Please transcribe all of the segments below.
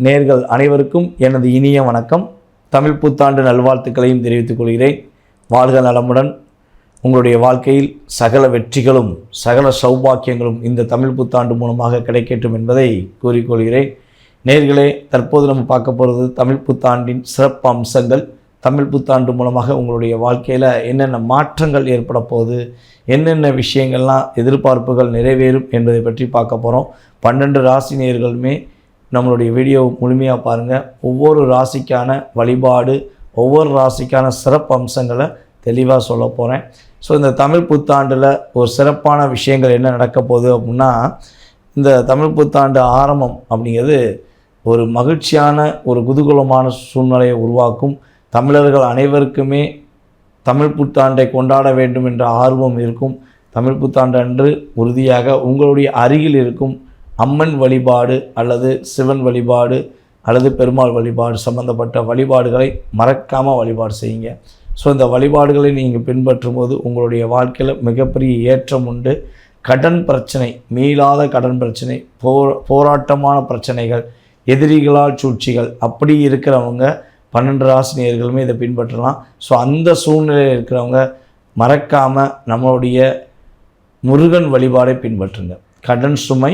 நேர்கள் அனைவருக்கும் எனது இனிய வணக்கம். தமிழ் புத்தாண்டு நல்வாழ்த்துக்களையும் தெரிவித்துக் கொள்கிறேன். வாழ்க நலமுடன். உங்களுடைய வாழ்க்கையில் சகல வெற்றிகளும் சகல சௌபாக்கியங்களும் இந்த தமிழ் புத்தாண்டு மூலமாக கிடைக்கட்டும் என்பதை கூறிக்கொள்கிறேன். நேர்களே தற்போது நம்ம பார்க்க போகிறது தமிழ் புத்தாண்டின் சிறப்பு அம்சங்கள் தமிழ் புத்தாண்டு மூலமாக உங்களுடைய வாழ்க்கையில் என்னென்ன மாற்றங்கள் ஏற்பட போகுது என்னென்ன விஷயங்கள்லாம் எதிர்பார்ப்புகள் நிறைவேறும் என்பதை பற்றி பார்க்க போகிறோம் பன்னெண்டு ராசினியர்களுமே நம்மளுடைய வீடியோ முழுமையாக பாருங்கள் ஒவ்வொரு ராசிக்கான வழிபாடு ஒவ்வொரு ராசிக்கான சிறப்பு அம்சங்களை தெளிவாக சொல்ல போகிறேன் ஸோ இந்த தமிழ் புத்தாண்டில் ஒரு சிறப்பான விஷயங்கள் என்ன நடக்க போகுது அப்படின்னா இந்த தமிழ் புத்தாண்டு ஆரம்பம் அப்படிங்கிறது ஒரு மகிழ்ச்சியான ஒரு குதூகூலமான சூழ்நிலையை உருவாக்கும். தமிழர்கள் அனைவருக்குமே தமிழ் புத்தாண்டை கொண்டாட வேண்டும் என்ற ஆர்வம் இருக்கும். தமிழ் புத்தாண்டு அன்று உறுதியாக உங்களுடைய அருகில் இருக்கும். அம்மன் வழிபாடு அல்லது சிவன் வழிபாடு அல்லது பெருமாள் வழிபாடு சம்பந்தப்பட்ட வழிபாடுகளை மறக்காமல் வழிபாடு செய்யுங்க. ஸோ இந்த வழிபாடுகளை நீங்கள் பின்பற்றும் போது உங்களுடைய வாழ்க்கையில் மிகப்பெரிய ஏற்றம் உண்டு. கடன் பிரச்சனை மீளாத கடன் பிரச்சனை போ போராட்டமான பிரச்சனைகள் எதிரிகளால் சூழ்ச்சிகள் அப்படி இருக்கிறவங்க பன்னெண்டு ஆசிரியர்களுமே இதை பின்பற்றலாம். ஸோ அந்த சூழ்நிலையில் இருக்கிறவங்க மறக்காமல் நம்மளுடைய முருகன் வழிபாடை பின்பற்றுங்க. கடன் சுமை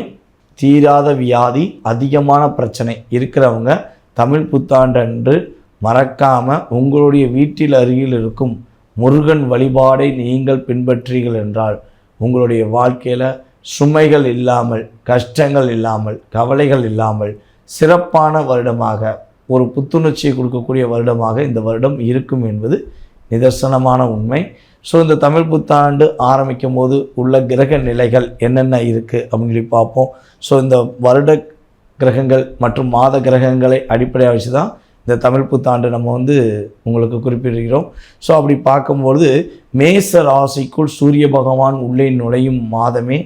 தீராத வியாதி அதிகமான பிரச்சனை இருக்கிறவங்க தமிழ் புத்தாண்டன்று மறக்காமல் உங்களுடைய வீட்டில் அருகில் இருக்கும் முருகன் வழிபாடை நீங்கள் பின்பற்றீர்கள் என்றால் உங்களுடைய வாழ்க்கையில் சுமைகள் இல்லாமல் கஷ்டங்கள் இல்லாமல் கவலைகள் இல்லாமல் சிறப்பான வருடமாக ஒரு புத்துணர்ச்சியை கொடுக்கக்கூடிய வருடமாக இந்த வருடம் இருக்கும் என்பது நிதர்சனமான உண்மை. ஸோ இந்த தமிழ் புத்தாண்டு ஆரம்பிக்கும் போது உள்ள கிரக நிலைகள் என்னென்ன இருக்குது அப்படின்னு சொல்லி பார்ப்போம். ஸோ இந்த வருட கிரகங்கள் மற்றும் மாத கிரகங்களை அடிப்படையாக வச்சு தான் இந்த தமிழ் புத்தாண்டு நம்ம வந்து உங்களுக்கு குறிப்பிடுகிறோம். ஸோ அப்படி பார்க்கும்பொழுது மேச ராசிக்குள் சூரிய பகவான் உள்ளே நுழையும் மாதமே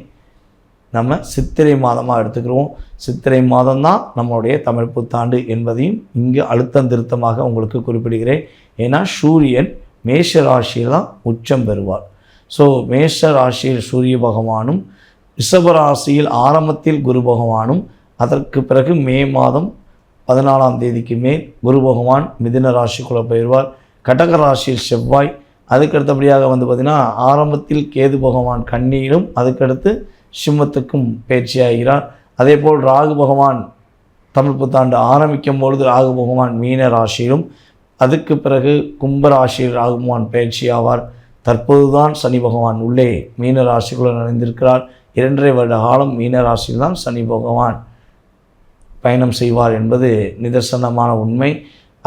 நம்ம சித்திரை மாதமாக எடுத்துக்கிறோம் சித்திரை மாதம் தான் நம்மளுடைய தமிழ் புத்தாண்டு என்பதையும் இங்கு அழுத்தம் திருத்தமாக உங்களுக்கு குறிப்பிடுகிறேன். ஏன்னா சூரியன் மேஷ ராசியில் தான் உச்சம் பெறுவார். ஸோ மேஷ ராசியில் சூரிய பகவானும் ரிஷபராசியில் ஆரம்பத்தில் குரு பகவானும் அதற்கு பிறகு மே மாதம் பதினாலாம் தேதிக்கு மேல் குரு பகவான் மிதின ராசிக்குள்ளே போயிடுவார். கடக ராசியில் செவ்வாய் அதுக்கு அடுத்தபடியாக வந்து பார்த்திங்கன்னா ஆரம்பத்தில் கேது பகவான் கண்ணியிலும் அதுக்கடுத்து சிம்மத்துக்கும் பயிற்சியாகிறார். அதே போல் ராகு பகவான் தமிழ் புத்தாண்டு ஆரம்பிக்கும் பொழுது ராகு பகவான் மீன ராசியிலும் அதுக்கு பிறகு கும்பராசி ராகுமான் பயிற்சி ஆவார். தற்போதுதான் சனி பகவான் உள்ளே மீன ராசிக்குள்ளே நுழைந்திருக்கிறார். இரண்டரை வருட காலம் மீன ராசியில் தான் சனி பகவான் பயணம் செய்வார் என்பது நிதர்சனமான உண்மை.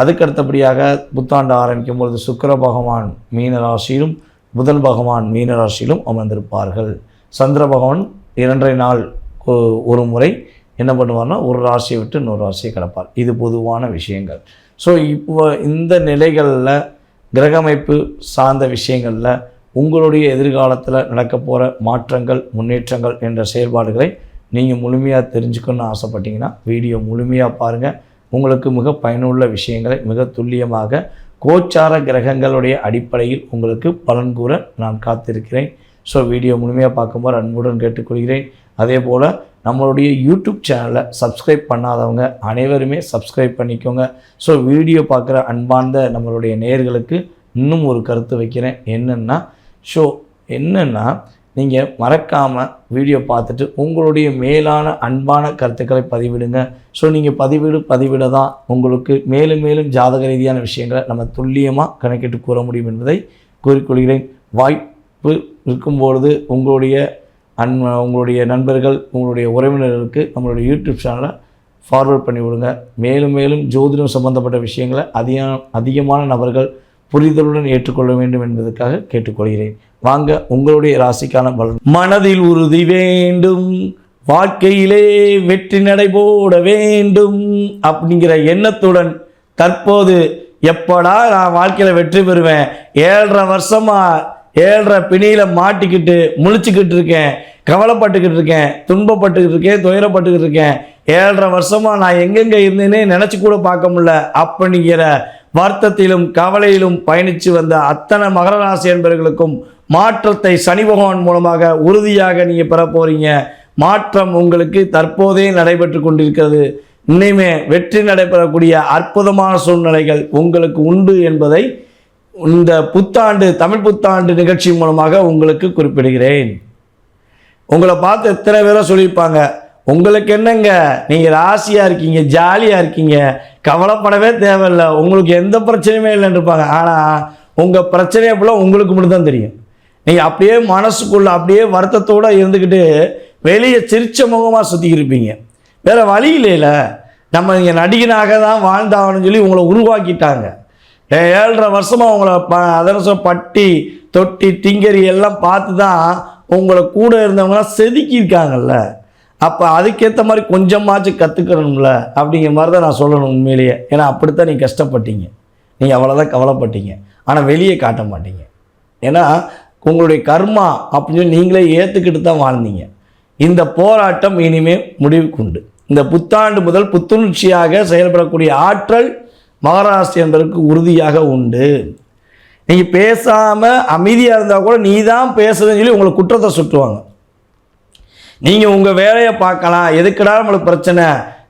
அதுக்கடுத்தபடியாக புத்தாண்டு ஆரம்பிக்கும் பொழுது சுக்கர பகவான் மீன ராசியிலும் புதன் பகவான் மீன ராசியிலும் அமர்ந்திருப்பார்கள். சந்திர பகவான் இரண்டரை நாள் ஒரு முறை என்ன பண்ணுவார்னா ஒரு ராசியை விட்டு இன்னொரு ராசியை கிடப்பார். இது பொதுவான விஷயங்கள். ஸோ இப்போ இந்த நிலைகளில் கிரகமைப்பு சார்ந்த விஷயங்களில் உங்களுடைய எதிர்காலத்தில் நடக்க போகிற மாற்றங்கள் முன்னேற்றங்கள் என்ற செயல்பாடுகளை நீங்கள் முழுமையாக தெரிஞ்சுக்கணும்னு ஆசைப்பட்டீங்கன்னா வீடியோ முழுமையாக பாருங்கள் உங்களுக்கு மிக பயனுள்ள விஷயங்களை மிக துல்லியமாக கோச்சார கிரகங்களுடைய அடிப்படையில் உங்களுக்கு பலன் கூற நான் காத்திருக்கிறேன். ஸோ வீடியோ முழுமையாக பார்க்கும்போது அன்புடன் கேட்டுக்கொள்கிறேன். அதே போல் நம்மளுடைய யூடியூப் சேனலை சப்ஸ்கிரைப் பண்ணாதவங்க அனைவருமே சப்ஸ்கிரைப் பண்ணிக்கோங்க. ஸோ வீடியோ பார்க்குற அன்பார்ந்த நம்மளுடைய நேர்களுக்கு இன்னும் ஒரு கருத்து வைக்கிறேன். என்னென்னா ஸோ என்னென்னா நீங்கள் மறக்காமல் வீடியோ பார்த்துட்டு உங்களுடைய மேலான அன்பான கருத்துக்களை பதிவிடுங்க. ஸோ நீங்கள் பதிவிடு பதிவிட தான் உங்களுக்கு மேலும் மேலும் ஜாதக ரீதியான விஷயங்களை நம்ம துல்லியமாக கணக்கிட்டு கூற முடியும் என்பதை கூறிக்கொள்கிறேன். வாய்ப்பு இருக்கும்பொழுது உங்களுடைய அன் உங்களுடைய நண்பர்கள் உங்களுடைய உறவினர்களுக்கு நம்மளுடைய யூடியூப் சேனலை ஃபார்வர்ட் பண்ணி விடுங்க. மேலும் மேலும் ஜோதிடம் சம்பந்தப்பட்ட விஷயங்களை அதிக அதிகமான நபர்கள் புரிதலுடன் ஏற்றுக்கொள்ள வேண்டும் என்பதற்காக கேட்டுக்கொள்கிறேன். வாங்க உங்களுடைய ராசிக்கான பலன். மனதில் உறுதி வேண்டும். வாழ்க்கையிலே வெற்றி நடைபோட வேண்டும் அப்படிங்கிற எண்ணத்துடன் தற்போது எப்படா நான் வாழ்க்கையில் வெற்றி பெறுவேன்? ஏழரை வருஷமாக ஏழரை பிணியில் மாட்டிக்கிட்டு முழிச்சுக்கிட்டு இருக்கேன் கவலைப்பட்டுக்கிட்டு இருக்கேன் துன்பப்பட்டுக்கிட்டு இருக்கேன் துயரப்பட்டுக்கிட்டு இருக்கேன். ஏழரை வருஷமாக நான் எங்கெங்கே இருந்தேனே நினச்சி கூட பார்க்க முடியல. அப்படிங்கிற வருத்தத்திலும் கவலையிலும் பயணித்து வந்த அத்தனை மகர ராசி என்பவர்களுக்கும் மாற்றத்தை சனி பகவான் மூலமாக உறுதியாக நீங்கள் பெற போகிறீங்க மாற்றம் உங்களுக்கு தற்போதே நடைபெற்று கொண்டிருக்கிறது. இனிமே வெற்றி நடைபெறக்கூடிய அற்புதமான சூழ்நிலைகள் உங்களுக்கு உண்டு என்பதை இந்த புத்தாண்டு தமிழ் புத்தாண்டு நிகழ்ச்சி மூலமாக உங்களுக்கு குறிப்பிடுகிறேன். உங்களை பார்த்து எத்தனை பேரை சொல்லியிருப்பாங்க உங்களுக்கு என்னங்க? நீங்கள் ராசியாக இருக்கீங்க ஜாலியாக இருக்கீங்க. கவலைப்படவே தேவையில்லை. உங்களுக்கு எந்த பிரச்சனையுமே இல்லைன்னு இருப்பாங்க. ஆனால் உங்கள் பிரச்சனையை போல உங்களுக்கு மட்டும்தான் தெரியும். நீங்கள் அப்படியே மனசுக்குள்ளே அப்படியே வருத்தத்தோடு இருந்துக்கிட்டு வெளியே சிரிச்ச முகமாக சுற்றிக்கிருப்பீங்க இருப்பீங்க. வேறு வழி இல்லைல்ல நம்ம இங்கே நடிகனாக தான் வாழ்ந்தாகணும்னு சொல்லி உங்களை உருவாக்கிட்டாங்க. ஏழரை வருஷமாக உங்களை ப அதரசம் பட்டி தொட்டி திங்கரி எல்லாம் பார்த்து தான் உங்களை கூட இருந்தவங்களாம் செதுக்கியிருக்காங்கல்ல. அப்போ அதுக்கேற்ற மாதிரி கொஞ்சமாச்சும் கற்றுக்கணும்ல அப்படிங்கிற மாதிரி தான் நான் சொல்லணும் உண்மையிலேயே. ஏன்னா அப்படித்தான் நீங்கள் கஷ்டப்பட்டீங்க. நீங்கள் அவ்வளோதான் கவலைப்பட்டீங்க. ஆனால் வெளியே காட்ட மாட்டீங்க. ஏன்னா உங்களுடைய கர்மா அப்படின்னு சொல்லி நீங்களே ஏற்றுக்கிட்டு தான் வாழ்ந்தீங்க. இந்த போராட்டம் இனிமேல் முடிவுக்கு உண்டு. இந்த புத்தாண்டு முதல் புத்துணர்ச்சியாக செயல்படக்கூடிய ஆற்றல் மகாராஷ்டிர உறுதியாக உண்டு. நீங்கள் பேசாமல் அமைதியாக இருந்தால் கூட நீ தான் பேசுதுன்னு சொல்லி உங்களை குற்றத்தை சுட்டுவாங்க. நீங்கள் உங்கள் வேலையை பார்க்கலாம். எதுக்கடா நம்மளுக்கு பிரச்சனை?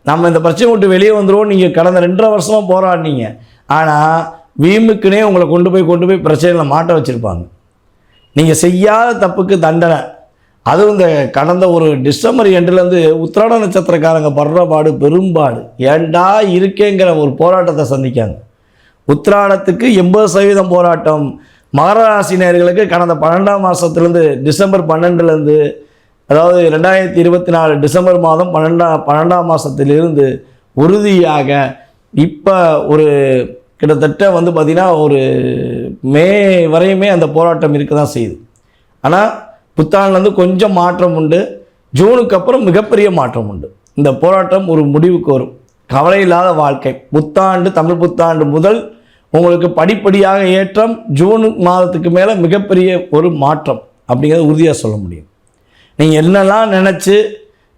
நம்ம இந்த பிரச்சனை விட்டு வெளியே வந்துடுவோம் நீங்கள் கடந்த ரெண்டரை வருஷமாக போராடினீங்க. ஆனால் வீமுக்குனே உங்களை கொண்டு போய் கொண்டு போய் பிரச்சனையில் மாட்ட வச்சுருப்பாங்க. நீங்கள் செய்யாத தப்புக்கு தண்டனை. அதுவும் இந்த கடந்த ஒரு டிசம்பர் எண்டுலேருந்து உத்திராட நட்சத்திரக்காரங்க படுற பாடு பெரும்பாடு. ஏண்டா இருக்கேங்கிற ஒரு போராட்டத்தை சந்திக்காங்க. உத்திராடத்துக்கு எண்பது சதவீதம் போராட்டம். மகர ராசினியர்களுக்கு கடந்த பன்னெண்டாம் மாதத்துலேருந்து டிசம்பர் பன்னெண்டுலேருந்து அதாவது ரெண்டாயிரத்தி இருபத்தி நாலு டிசம்பர் மாதம் பன்னெண்டாம் பன்னெண்டாம் மாதத்திலிருந்து உறுதியாக இப்போ ஒரு கிட்டத்தட்ட வந்து பார்த்திங்கன்னா ஒரு மே வரையுமே அந்த போராட்டம் இருக்க தான் செய்யுது. ஆனால் புத்தாண்டுலேருந்து கொஞ்சம் மாற்றம் உண்டு. ஜூனுக்கு அப்புறம் மிகப்பெரிய மாற்றம் உண்டு. இந்த போராட்டம் ஒரு முடிவுக்கு வரும். கவலை இல்லாத வாழ்க்கை. புத்தாண்டு தமிழ் புத்தாண்டு முதல் உங்களுக்கு படிப்படியாக ஏற்றம் ஜூன் மாதத்துக்கு மேலே மிகப்பெரிய ஒரு மாற்றம் அப்படிங்கிறத உறுதியாக சொல்ல முடியும். நீங்கள் என்னெல்லாம் நினச்சி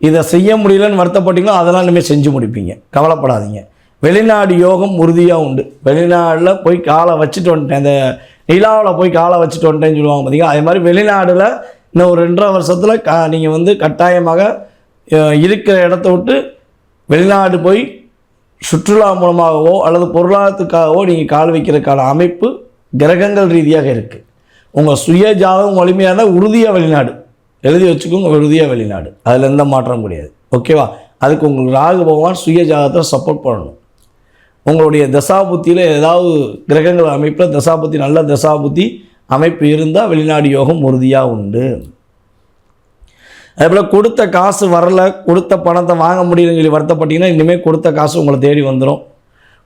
இதை செய்ய முடியலன்னு வருத்தப்பட்டீங்களோ அதெல்லாம் இனிமேல் செஞ்சு முடிப்பீங்க. கவலைப்படாதீங்க. வெளிநாடு யோகம் உறுதியாக உண்டு. வெளிநாட்டில் போய் காலை வச்சுட்டு வந்துட்டேன். இந்த நிலாவில் போய் காலை வச்சுட்டு வந்துட்டேன்னு சொல்லுவாங்க பார்த்தீங்கன்னா அதே மாதிரி வெளிநாடில் இன்னும் ஒரு ரெண்டரை வருஷத்தில் க நீங்கள் வந்து கட்டாயமாக இருக்கிற இடத்த விட்டு வெளிநாடு போய் சுற்றுலா மூலமாகவோ அல்லது பொருளாதாரத்துக்காகவோ நீங்கள் கால் வைக்கிறதுக்கான அமைப்பு கிரகங்கள் ரீதியாக இருக்குது உங்கள் சுய ஜாதகம் வலிமையாக இருந்தால் உறுதியாக வெளிநாடு. எழுதி வச்சுக்கோங்க உறுதியாக வெளிநாடு. அதில் எந்த மாற்றம் கிடையாது. ஓகேவா? அதுக்கு உங்களுக்கு ராகு பகவான் சுய ஜாதகத்தை சப்போர்ட் பண்ணணும். உங்களுடைய தசாபுத்தியில் ஏதாவது கிரகங்கள் அமைப்பில் தசாபுத்தி நல்ல தசாபுத்தி அமைப்பு இருந்தால் வெளிநாடு யோகம் உறுதியாக உண்டு. அதேபோல் கொடுத்த காசு வரல கொடுத்த பணத்தை வாங்க முடியலன்னு சொல்லி வருத்தப்பட்டிங்கன்னா இனிமேல் கொடுத்த காசு உங்களை தேடி வந்துடும்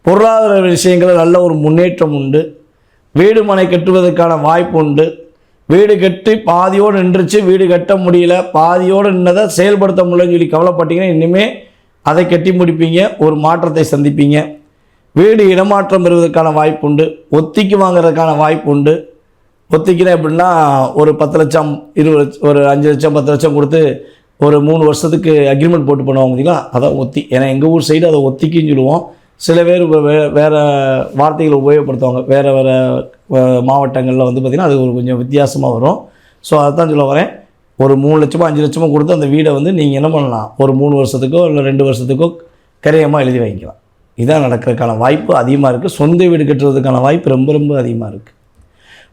பொருளாதார விஷயங்களில் நல்ல ஒரு முன்னேற்றம் உண்டு. வீடு மனை கட்டுவதற்கான வாய்ப்பு உண்டு. வீடு கட்டி பாதியோடு நின்றுச்சு வீடு கட்ட முடியல பாதியோடு நின்றதை செயல்படுத்த முடியலன்னு சொல்லி கவலைப்பட்டீங்கன்னா இனிமேல் அதை கட்டி முடிப்பீங்க ஒரு மாற்றத்தை சந்திப்பீங்க. வீடு இடமாற்றம் பெறுவதற்கான வாய்ப்பு உண்டு. ஒத்திக்கு வாங்கிறதுக்கான வாய்ப்பு உண்டு. ஒத்திக்கினா எப்படின்னா ஒரு பத்து லட்சம் இருபது லட்சம் ஒரு அஞ்சு லட்சம் பத்து லட்சம் கொடுத்து ஒரு மூணு வருஷத்துக்கு அக்ரிமெண்ட் போட்டு பண்ணுவாங்க பார்த்தீங்களா? அதான் ஒத்தி. ஏன்னா எங்கள் ஊர் சைடு அதை ஒத்திக்கின்னு சொல்லுவோம். சில பேர் வே- வே- வேறு வார்த்தைகளை உபயோகப்படுத்துவாங்க. வேறு வேறு மாவட்டங்களில் வந்து பார்த்திங்கன்னா அது ஒரு கொஞ்சம் வித்தியாசமாக வரும். ஸோ அதான் சொல்ல வரேன். ஒரு மூணு லட்சமோ அஞ்சு லட்சமோ கொடுத்து அந்த வீடை வந்து நீங்கள் என்ன பண்ணலாம்? ஒரு மூணு வருஷத்துக்கோ இல்லை ரெண்டு வருஷத்துக்கோ கரையமாக எழுதி வாங்கிக்கலாம் இதான் நடக்கிறதுக்கான வாய்ப்பு அதிகமாக இருக்குது சொந்த வீடு கட்டுறதுக்கான வாய்ப்பு ரொம்ப ரொம்ப அதிகமாக இருக்குது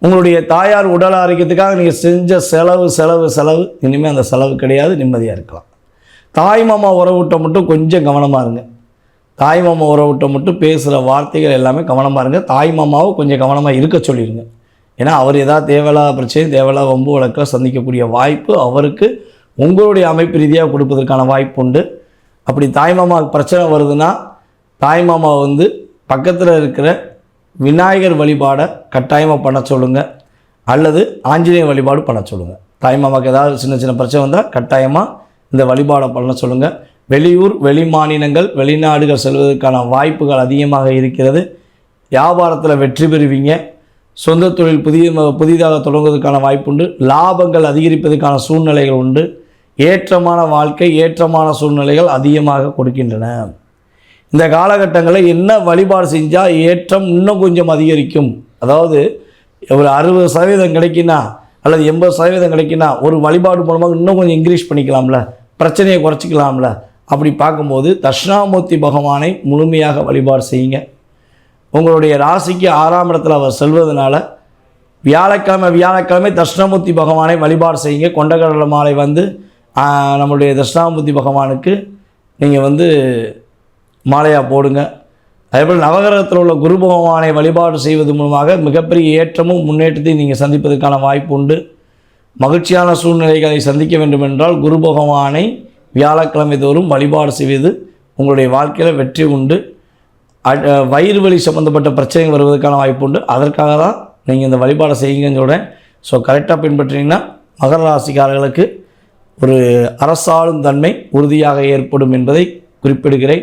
உங்களுடைய தாயார் உடல் ஆரோக்கியத்துக்காக நீங்கள் செஞ்ச செலவு செலவு செலவு இனிமேல் அந்த செலவு கிடையாது நிம்மதியாக இருக்கலாம். தாய் மாமா உறவுட்ட மட்டும் கொஞ்சம் கவனமாக இருங்க. தாய் மாமா உறவுட்ட மட்டும் பேசுகிற வார்த்தைகள் எல்லாமே கவனமாக இருங்க. தாய் மாமாவை கொஞ்சம் கவனமாக இருக்க சொல்லிடுங்க ஏன்னா அவர் ஏதாவது தேவையில்லாத பிரச்சனை தேவையில்லாத வம்பு வழக்கில் சந்திக்கக்கூடிய வாய்ப்பு அவருக்கு உங்களுடைய அமைப்பு ரீதியாக கொடுப்பதற்கான வாய்ப்பு உண்டு. அப்படி தாய் மாமாவுக்கு பிரச்சனை வருதுன்னா தாய் மாமா வந்து பக்கத்தில் இருக்கிற விநாயகர் வழிபாடை கட்டாயமாக பண்ண சொல்லுங்கள் அல்லது ஆஞ்சநேயர் வழிபாடு பண்ண சொல்லுங்கள் தாய்மாமாவுக்கு ஏதாவது சின்ன சின்ன பிரச்சனை வந்தால் கட்டாயமாக இந்த வழிபாடை பண்ண சொல்லுங்கள் வெளியூர் வெளி மாநிலங்கள் வெளிநாடுகள் செல்வதற்கான வாய்ப்புகள் அதிகமாக இருக்கிறது. வியாபாரத்தில் வெற்றி பெறுவீங்க. சொந்த தொழில் புதிய புதிதாக தொடங்குவதற்கான வாய்ப்பு உண்டு லாபங்கள் அதிகரிப்பதற்கான சூழ்நிலைகள் உண்டு. ஏற்றமான வாழ்க்கை ஏற்றமான சூழ்நிலைகள் அதிகமாக கொடுக்கின்றன. இந்த காலகட்டங்களில் என்ன வழிபாடு செஞ்சால் ஏற்றம் இன்னும் கொஞ்சம் அதிகரிக்கும்? அதாவது ஒரு அறுபது சதவீதம் கிடைக்குன்னா அல்லது எண்பது சதவீதம் கிடைக்குன்னா ஒரு வழிபாடு மூலமாக இன்னும் கொஞ்சம் இன்க்ரீஸ் பண்ணிக்கலாம்ல? பிரச்சனையை குறைச்சிக்கலாம்ல? அப்படி பார்க்கும்போது தட்சிணாமூர்த்தி பகவானை முழுமையாக வழிபாடு செய்யுங்க. உங்களுடைய ராசிக்கு ஆறாம் இடத்துல அவர் செல்வதனால வியாழக்கிழமை வியாழக்கிழமை தட்சிணாமூர்த்தி பகவானை வழிபாடு செய்யுங்க. கொண்டகடலை மாலை வந்து நம்மளுடைய தட்சிணாமூர்த்தி பகவானுக்கு நீங்கள் வந்து மாலையாக போடுங்க. அதேபோல் நவகிரகத்தில் உள்ள குரு பகவானை வழிபாடு செய்வது மூலமாக மிகப்பெரிய ஏற்றமும் முன்னேற்றத்தையும் நீங்கள் சந்திப்பதற்கான வாய்ப்பு உண்டு. மகிழ்ச்சியான சூழ்நிலைகளை சந்திக்க வேண்டுமென்றால் குரு பகவானை வியாழக்கிழமை தோறும் வழிபாடு செய்வது உங்களுடைய வாழ்க்கையில் வெற்றி உண்டு. அ- வயிறு வலி சம்மந்தப்பட்ட பிரச்சனைகள் வருவதற்கான வாய்ப்பு உண்டு. அதற்காக தான் நீங்கள் இந்த வழிபாடை செய்யுங்கன்னு சொல்கிறேன் ஸோ கரெக்டாக பின்பற்றினீங்கன்னா மகர ராசிக்காரர்களுக்கு ஒரு அரசாளும் தன்மை உறுதியாக ஏற்படும் என்பதை குறிப்பிடுகிறேன்.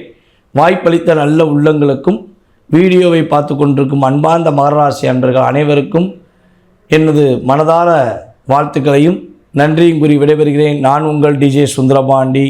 வாய்ப்பளித்த நல்ல உள்ளங்களுக்கும் வீடியோவை பார்த்து கொண்டிருக்கும் அன்பார்ந்த மகராசி அன்பர்கள் அனைவருக்கும் எனது மனதார வாழ்த்துக்களையும் நன்றியும் கூறி விடைபெறுகிறேன். நான் உங்கள் டிஜே சுந்தரபாண்டி.